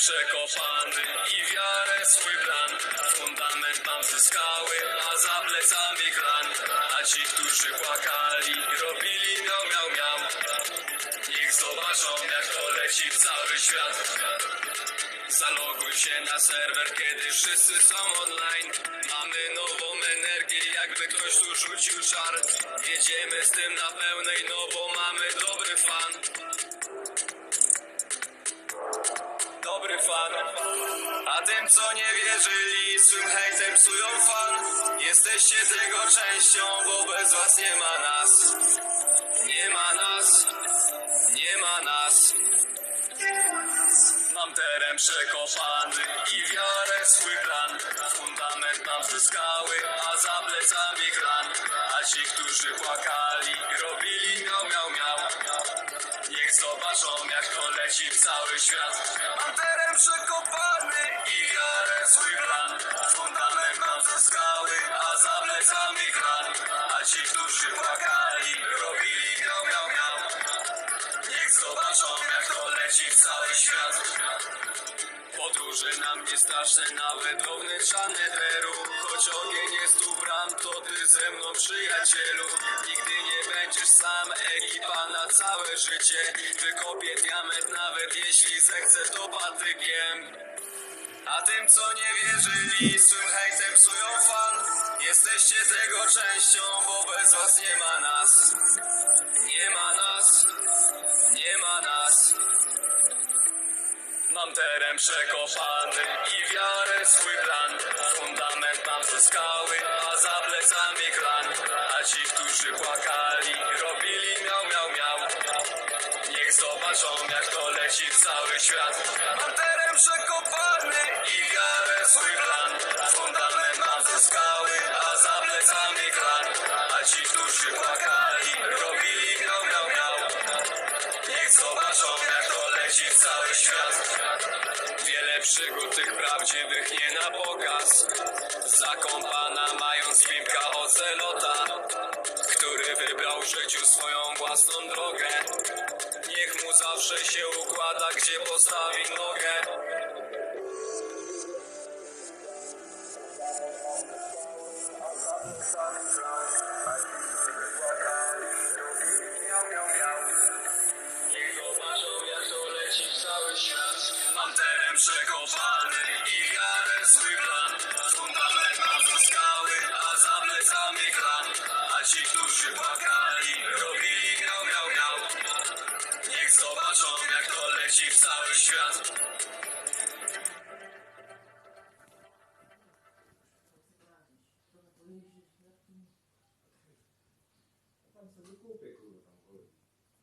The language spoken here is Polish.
przekopany i wiarę swój plan. Fundament mam zyskały, a za plecami klan. A ci, którzy płakali, robili miał, miał, miał. Niech zobaczą, jak to leci w cały świat. Zaloguj się na serwer, kiedy wszyscy są online. Mamy nową energię, jakby ktoś tu rzucił czar. Jedziemy z tym na pełnej, no bo mamy dobry fan. A tym, co nie wierzyli, swym hejtem psują fan. Jesteście tego częścią, bo bez was nie ma nas. Nie ma nas. Nie ma nas. Mam teren przekopany i wiarę w swój plan. Fundament mam zyskały, a za plecami klan. A ci, którzy płakali, robili miał, miał, miał. Niech zobaczą, jak to leci w cały świat. Mam teren przekopany i wiarę w swój plan. Fundament mam zyskały, a za plecami klan. A ci, którzy płakali, robili miał, miał, miał. Niech zobaczą, jak to leci w cały świat. Podróże nam nie straszne, nawet do wnętrzane deru. Choć ogień jest tu to ty ze mną przyjacielu. Nigdy będziesz sam, ekipa na całe życie. Wykopię diament, nawet jeśli zechcę to patykiem. A tym, co nie wierzyli, swym hejtem psują fan. Jesteście tego częścią, bo bez was nie ma nas. Nie ma nas. Nie ma nas. Mam teren przekopany i wiarę swój plan. Fundament mam ze skały, a za plecami klan. A ci, którzy płakali, Jak to leci w cały świat. Mam teren przekopany i wiarę swój plan. Fundament mam ze skały, a za plecami klan. A ci, którzy płakali, robili miał, miał, miał. Niech zobaczą, jak to leci w cały świat. Wiele przygód tych prawdziwych nie na pokaz. Zakąpana mając pimpka ocelota, który wybrał w życiu swoją własną drogę. Zawsze się układa, gdzie postawi nogę. To leci cały świat. Mam przekopany i ze skały, a. A ci, którzy płakali, robili leci w cały świat. Sobie kupię, kurwa, chuj.